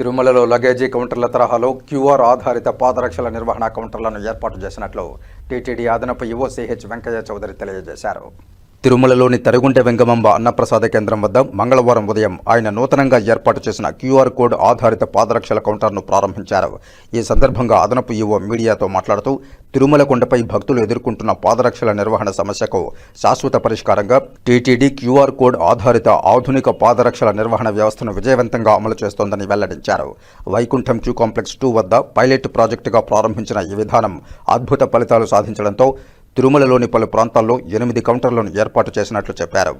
తిరుమలలో లగేజీ కౌంటర్ల తరహాలో క్యూఆర్ ఆధారిత పాదరక్షల నిర్వహణ కౌంటర్లను ఏర్పాటు చేసినట్లు టీటీడీ అదనపు యువసీహెచ్ వెంకయ్య చౌదరి తెలియజేశారు. తిరుమలలోని తరుగుంటె వెంగమంబ అన్నప్రసాద కేంద్రం వద్ద మంగళవారం ఉదయం ఆయన నూతనంగా ఏర్పాటు చేసిన క్యూఆర్ కోడ్ ఆధారిత పాదరక్షల కౌంటర్ను ప్రారంభించారు. ఈ సందర్భంగా అదనపు యువ మీడియాతో మాట్లాడుతూ తిరుమల కొండపై భక్తులు ఎదుర్కొంటున్న పాదరక్షల నిర్వహణ సమస్యకు శాశ్వత పరిష్కారంగా టీటీడీ క్యూఆర్ కోడ్ ఆధారిత ఆధునిక పాదరక్షల నిర్వహణ వ్యవస్థను విజయవంతంగా అమలు చేస్తోందని వెల్లడించారు. వైకుంఠం క్యూ కాంప్లెక్స్ టూ వద్ద పైలట్ ప్రాజెక్టుగా ప్రారంభించిన ఈ విధానం అద్భుత ఫలితాలు సాధించడంతో తిరుమలలోని పలు ప్రాంతాల్లో ఎనిమిది కౌంటర్లను ఏర్పాటు చేసినట్లు చెప్పారు.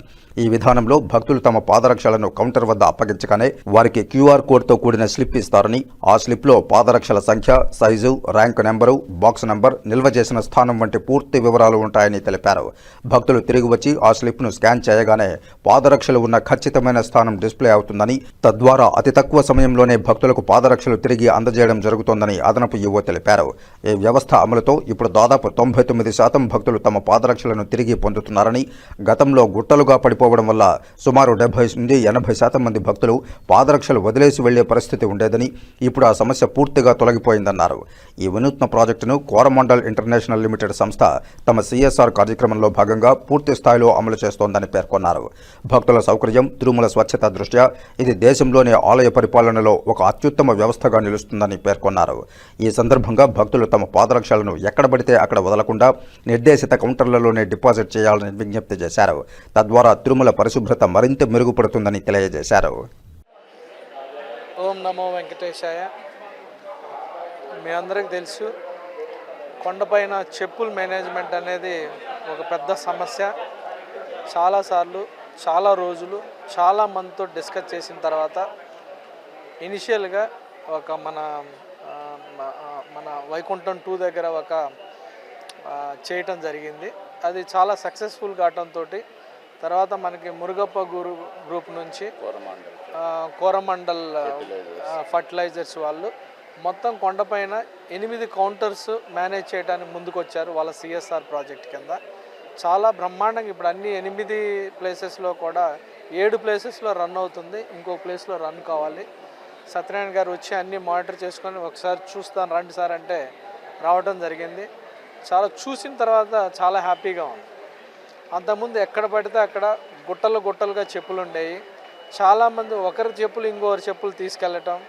ఈ విధానంలో భక్తులు తమ పాదరక్షలను కౌంటర్ వద్ద అప్పగించగానే వారికి క్యూఆర్ కోడ్తో కూడిన స్లిప్ ఇస్తారని ఆ స్లిప్లో పాదరక్షల సంఖ్య size rank number box number నిల్వ చేసిన స్థానం వంటి పూర్తి వివరాలు ఉంటాయని తెలిపారు. భక్తులు తిరిగి వచ్చి ఆ స్లిప్ను స్కాన్ చేయగానే పాదరక్షలు ఉన్న ఖచ్చితమైన స్థానం డిస్ప్లే అవుతుందని తద్వారా అతి తక్కువ సమయంలోనే భక్తులకు పాదరక్షలు తిరిగి అందజేయడం జరుగుతోందని అదనపు యువ తెలిపారు. ఈ వ్యవస్థ అమలుతో ఇప్పుడు దాదాపు తొంభై తొమ్మిది శాతం భక్తులు తమ పాదరక్షలను తిరిగి పొందుతున్నారని గతంలో గుట్టలుగా పడిపోవడం వల్ల సుమారు డెబ్బై నుండి ఎనభై శాతం మంది భక్తులు పాదరక్షలు వదిలేసి వెళ్ళే పరిస్థితి ఉండేదని ఇప్పుడు ఆ సమస్య పూర్తిగా తొలగిపోయిందన్నారు. ఈ వినూత్న ప్రాజెక్టును కోరమండల్ ఇంటర్నేషనల్ లిమిటెడ్ సంస్థ తమ సిఎస్ఆర్ కార్యక్రమంలో భాగంగా పూర్తి స్థాయిలో అమలు చేస్తోందని పేర్కొన్నారు. భక్తుల సౌకర్యం తిరుమల స్వచ్ఛత దృష్ట్యా ఇది దేశంలోని ఆలయ పరిపాలనలో ఒక అత్యుత్తమ వ్యవస్థగా నిలుస్తుందని పేర్కొన్నారు. ఈ సందర్భంగా భక్తులు తమ పాదరక్షలను ఎక్కడ పడితే అక్కడ వదలకుండా నిర్దేశిత కౌంటర్లలోనే డిపాజిట్ చేయాలని విజ్ఞప్తి చేశారు. తద్వారా తిరుమల పరిశుభ్రత మరింత మెరుగుపడుతుందని తెలియజేశారు. ఓం నమో వెంకటేశాయ. మీ అందరికి తెలుసు కొండపైన చెప్పుల మేనేజ్మెంట్ అనేది ఒక పెద్ద సమస్య. చాలాసార్లు చాలా రోజులు చాలా మందితో డిస్కస్ చేసిన తర్వాత ఇనిషియల్గా ఒక మన మన వైకుంఠం టూ దగ్గర ఒక చేయటం జరిగింది. అది చాలా సక్సెస్ఫుల్ కావటంతో తర్వాత మనకి మురుగప్ప గురు గ్రూప్ నుంచి కోరమండల్. ఫర్టిలైజర్స్ వాళ్ళు మొత్తం కొండపైన ఎనిమిది కౌంటర్స్ మేనేజ్ చేయడానికి ముందుకు వచ్చారు వాళ్ళ సిఎస్ఆర్ ప్రాజెక్ట్ కింద. చాలా బ్రహ్మాండంగా ఇప్పుడు అన్ని ఎనిమిది ప్లేసెస్లో కూడా ఏడు ప్లేసెస్లో రన్ అవుతుంది. ఇంకో ప్లేస్లో రన్ కావాలి. సత్యనారాయణ గారు వచ్చి అన్నీ మానిటర్ చేసుకొని ఒకసారి చూస్తాను రండి సార్ అంటే రావడం జరిగింది. చాలా చూసిన తర్వాత చాలా హ్యాపీగా ఉంది. అంతకుముందు ఎక్కడ పడితే అక్కడ గుట్టలు గుట్టలుగా చెప్పులు ఉండేవి. చాలామంది ఒకరి చెప్పులు ఇంకొకరి చెప్పులు తీసుకెళ్ళటం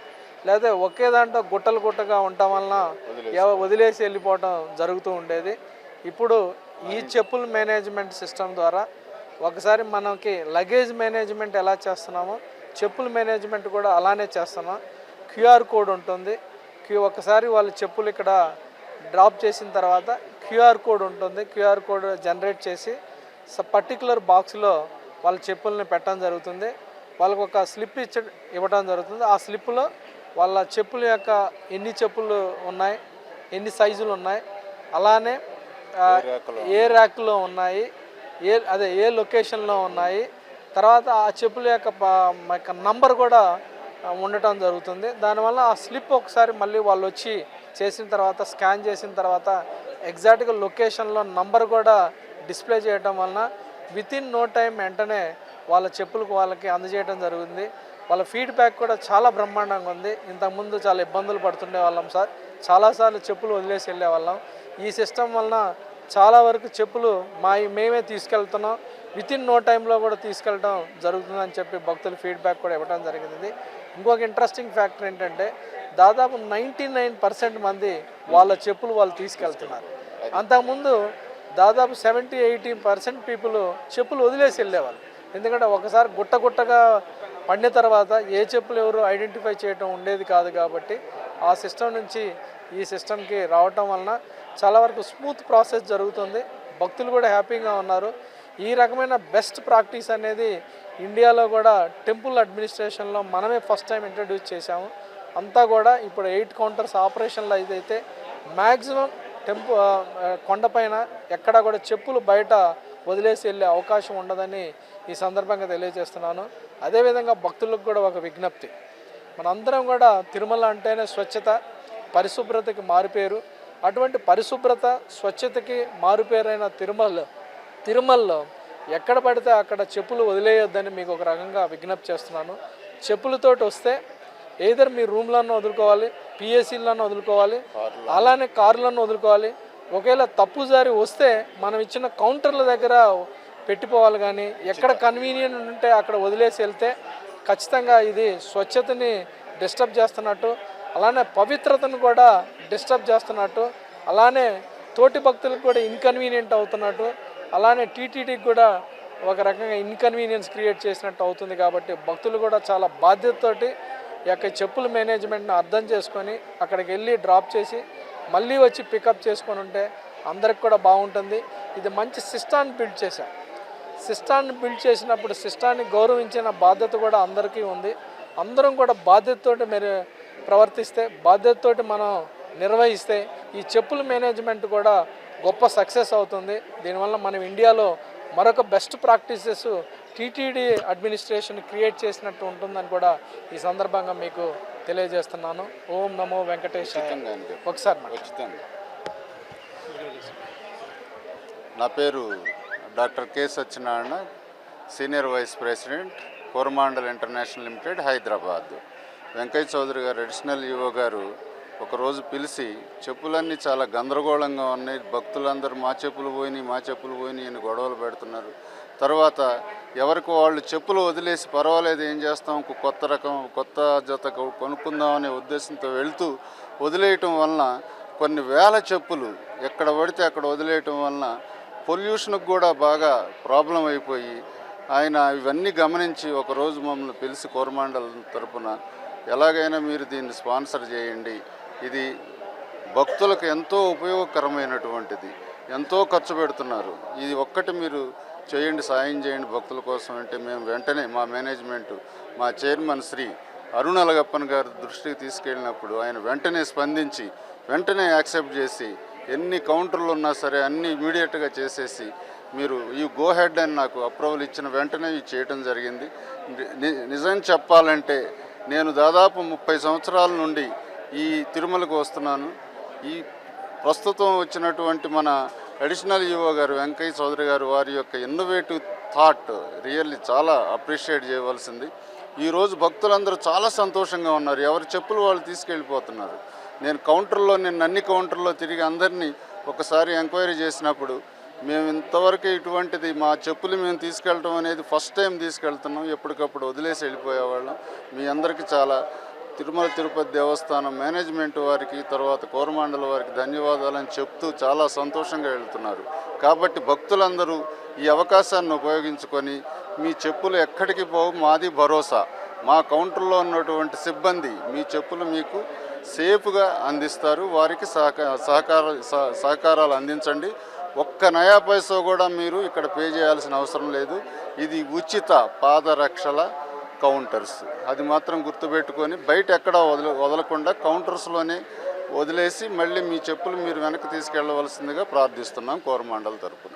లేదా ఒకే దాంట్లో గుట్టలు గుట్టగా ఉండటం వలన ఎవ- వదిలేసి వెళ్ళిపోవటం జరుగుతూ ఉండేది. ఇప్పుడు ఈ చెప్పుల మేనేజ్మెంట్ సిస్టమ్ ద్వారా ఒకసారి మనకి లగేజ్ మేనేజ్మెంట్ ఎలా చేస్తున్నామో చెప్పుల మేనేజ్మెంట్ కూడా అలానే చేస్తున్నాం. క్యూఆర్ కోడ్ ఉంటుంది. క్యూ ఒకసారి వాళ్ళు చెప్పులు ఇక్కడ డ్రాప్ చేసిన తర్వాత క్యూఆర్ కోడ్ ఉంటుంది. క్యూఆర్ కోడ్ జనరేట్ చేసి పర్టికులర్ బాక్స్లో వాళ్ళ చెప్పుల్ని పెట్టడం జరుగుతుంది. వాళ్ళకు ఒక స్లిప్ ఇచ్చ ఇవ్వడం జరుగుతుంది. ఆ స్లిప్లో వాళ్ళ చెప్పుల యొక్క ఎన్ని చెప్పులు ఉన్నాయి ఎన్ని సైజులు ఉన్నాయి అలానే ఏ ర్యాక్లో ఉన్నాయి ఏ అదే ఏ లొకేషన్లో ఉన్నాయి తర్వాత ఆ చెప్పుల యొక్క నంబర్ కూడా ఉండటం జరుగుతుంది. దానివల్ల ఆ స్లిప్ ఒకసారి మళ్ళీ వాళ్ళు వచ్చి చేసిన తర్వాత స్కాన్ చేసిన తర్వాత ఎగ్జాక్ట్గా లొకేషన్లో నంబర్ కూడా డిస్ప్లే చేయడం వలన వితిన్ నో టైం వెంటనే వాళ్ళ చెప్పులకు వాళ్ళకి అందజేయడం జరిగింది. వాళ్ళ ఫీడ్బ్యాక్ కూడా చాలా బ్రహ్మాండంగా ఉంది. ఇంతకుముందు చాలా ఇబ్బందులు పడుతుండే వాళ్ళం సార్. చాలాసార్లు చెప్పులు వదిలేసి వెళ్ళే వాళ్ళం. ఈ సిస్టమ్ వలన చాలా వరకు చెప్పులు మా మేమే తీసుకెళ్తున్నాం. విత్ ఇన్ నో టైంలో కూడా తీసుకెళ్ళడం జరుగుతుందని చెప్పి భక్తుల ఫీడ్బ్యాక్ కూడా ఇవ్వడం జరిగింది. ఇంకొక ఇంట్రెస్టింగ్ ఫ్యాక్టర్ ఏంటంటే దాదాపు నైంటీ నైన్ పర్సెంట్ మంది వాళ్ళ చెప్పులు వాళ్ళు తీసుకెళ్తున్నారు. అంతకుముందు దాదాపు సెవెంటీ ఎయిటీ పర్సెంట్ పీపుల్ చెప్పులు వదిలేసి వెళ్ళేవాళ్ళు. ఎందుకంటే ఒకసారి గుట్ట గుట్టగా పడిన తర్వాత ఏ చెప్పులు ఎవరు ఐడెంటిఫై చేయడం ఉండేది కాదు కాబట్టి ఆ సిస్టమ్ నుంచి ఈ సిస్టమ్కి రావటం వలన చాలా వరకు స్మూత్ ప్రాసెస్ జరుగుతుంది. భక్తులు కూడా హ్యాపీగా ఉన్నారు. ఈ రకమైన బెస్ట్ ప్రాక్టీస్ అనేది ఇండియాలో కూడా టెంపుల్ అడ్మినిస్ట్రేషన్లో మనమే ఫస్ట్ టైం ఇంట్రడ్యూస్ చేశాము. అంతా కూడా ఇప్పుడు ఎయిట్ కౌంటర్స్ ఆపరేషన్లో అయితే మ్యాక్సిమం టెంపు కొండపైన ఎక్కడ కూడా చెప్పులు బయట వదిలేసి వెళ్ళే అవకాశం ఉండదని ఈ సందర్భంగా తెలియజేస్తున్నాను. అదేవిధంగా భక్తులకు కూడా ఒక విజ్ఞప్తి. మనందరం కూడా తిరుమల అంటేనే స్వచ్ఛత పరిశుభ్రతకి మారుపేరు. అటువంటి పరిశుభ్రత స్వచ్ఛతకి మారుపేరైన తిరుమల తిరుమలలో ఎక్కడ పడితే అక్కడ చెప్పులు వదిలేయొద్దని మీకు ఒక రకంగా విజ్ఞప్తి చేస్తున్నాను. చెప్పులతోటి వస్తే ఏదర్ మీ రూమ్లను వదులుకోవాలి పిఎస్సీలను వదులుకోవాలి అలానే కార్లను వదులుకోవాలి. ఒకవేళ తప్పు జారి వస్తే మనం ఇచ్చిన కౌంటర్ల దగ్గర పెట్టిపోవాలి కానీ ఎక్కడ కన్వీనియంట్ ఉంటే అక్కడ వదిలేసి వెళ్తే ఖచ్చితంగా ఇది స్వచ్ఛతని డిస్టర్బ్ చేస్తున్నట్టు అలానే పవిత్రతను కూడా డిస్టర్బ్ చేస్తున్నట్టు అలానే తోటి భక్తులకు కూడా ఇన్కన్వీనియంట్ అవుతున్నట్టు అలానే టీటీడీకి కూడా ఒక రకంగా ఇన్కన్వీనియన్స్ క్రియేట్ చేసినట్టు అవుతుంది కాబట్టి భక్తులు కూడా చాలా బాధ్యతతోటి ఈ యొక్క చెప్పుల మేనేజ్మెంట్ని అర్థం చేసుకొని అక్కడికి వెళ్ళి డ్రాప్ చేసి మళ్ళీ వచ్చి పికప్ చేసుకొని ఉంటే అందరికి కూడా బాగుంటుంది. ఇది మంచి సిస్టాన్ని బిల్డ్ చేశాం. సిస్టాన్ని బిల్డ్ చేసినప్పుడు సిస్టాన్ని గౌరవించిన బాధ్యత కూడా అందరికీ ఉంది. అందరం కూడా బాధ్యతతోటి మీరు ప్రవర్తిస్తే బాధ్యతతోటి మనం నిర్వహిస్తే ఈ చెప్పుల మేనేజ్మెంట్ కూడా గొప్ప సక్సెస్ అవుతుంది. దీనివల్ల మనం ఇండియాలో మరొక best practices TTD administration create చేసినట్టు ఉంటుందని కూడా ఈ సందర్భంగా మీకు తెలియజేస్తున్నాను. ఓం నమో వెంకటేశ్ ఒకసారి నా పేరు doctor K Satyanarayana senior vice president Coromandel international limited Hyderabad. Venkaiah Chowdary garu additional EO గారు ఒకరోజు పిలిచి చెప్పులన్నీ చాలా గందరగోళంగా ఉన్నాయి. భక్తులందరూ మా చెప్పులు పోయినాయి మా చెప్పులు పోయినాయి అని గొడవలు పెడుతున్నారు. తర్వాత ఎవరికి వాళ్ళు చెప్పులు వదిలేసి పర్వాలేదు ఏం చేస్తాం? కొత్త రకం కొత్త జత కొనుక్కుందామనే ఉద్దేశంతో వెళ్తూ వదిలేయటం వలన కొన్ని వేల చెప్పులు ఎక్కడ పడితే అక్కడ వదిలేయటం వలన పొల్యూషన్కి కూడా బాగా ప్రాబ్లం అయిపోయి ఆయన ఇవన్నీ గమనించి ఒకరోజు మమ్మల్ని పిలిచి కోరమాండల్ తరపున ఎలాగైనా మీరు దీన్ని స్పాన్సర్ చేయండి. ఇది భక్తులకు ఎంతో ఉపయోగకరమైనటువంటిది. ఎంతో ఖర్చు పెడుతున్నారు. ఇది ఒక్కటి మీరు చేయండి సాయం చేయండి భక్తుల కోసం అంటే మేము వెంటనే మా మేనేజ్మెంట్ మా చైర్మన్ శ్రీ అరుణ్ అలగప్పన్ గారి దృష్టికి తీసుకెళ్ళినప్పుడు ఆయన వెంటనే స్పందించి వెంటనే యాక్సెప్ట్ చేసి ఎన్ని కౌంటర్లు ఉన్నా సరే అన్ని ఇమీడియట్గా చేసేసి మీరు ఈ గో హెడ్ అని నాకు అప్రూవల్ ఇచ్చిన వెంటనే ఇది చేయటం జరిగింది. ని- నిజం చెప్పాలంటే నేను దాదాపు ముప్పై సంవత్సరాల నుండి ఈ తిరుమలకు వస్తున్నాను. ఈ ప్రస్తుతం వచ్చినటువంటి మన అడిషనల్ ఈఓ గారు వెంకయ్య చౌదరి గారు వారి యొక్క ఇన్నోవేటివ్ థాట్ రియల్లీ చాలా అప్రిషియేట్ చేయవలసింది. ఈరోజు భక్తులందరూ చాలా సంతోషంగా ఉన్నారు. ఎవరి చెప్పులు వాళ్ళు తీసుకెళ్ళిపోతున్నారు. నేను కౌంటర్లో నేను అన్ని కౌంటర్లో తిరిగి అందరినీ ఒకసారి ఎంక్వైరీ చేసినప్పుడు మేము ఇంతవరకు ఇటువంటిది మా చెప్పులు మేము తీసుకెళ్ళటం అనేది ఫస్ట్ టైం తీసుకెళ్తున్నాం. ఎప్పటికప్పుడు వదిలేసి వెళ్ళిపోయేవాళ్ళం. మీ అందరికీ చాలా తిరుమల తిరుపతి దేవస్థానం మేనేజ్మెంట్ వారికి తర్వాత కోరమాండల వారికి ధన్యవాదాలని చెప్తూ చాలా సంతోషంగా వెళ్తున్నారు. కాబట్టి భక్తులందరూ ఈ అవకాశాన్ని ఉపయోగించుకొని మీ చెప్పులు ఎక్కడికి పోవు మాది భరోసా. మా కౌంటర్లో ఉన్నటువంటి సిబ్బంది మీ చెప్పులు మీకు సేఫ్గా అందిస్తారు. వారికి సహక సహకార సహ- సహకారాలు అందించండి. ఒక్క నయా పైసా కూడా మీరు ఇక్కడ పే చేయాల్సిన అవసరం లేదు. ఇది ఉచిత పాదరక్షల కౌంటర్స్. అది మాత్రం గుర్తుపెట్టుకొని బయట ఎక్కడ వదల వదలకుండా కౌంటర్స్లోనే వదిలేసి మళ్ళీ మీ చెప్పులు మీరు వెనక్కి తీసుకెళ్ళవలసిందిగా ప్రార్థిస్తున్నాం కోరమండల తరపున.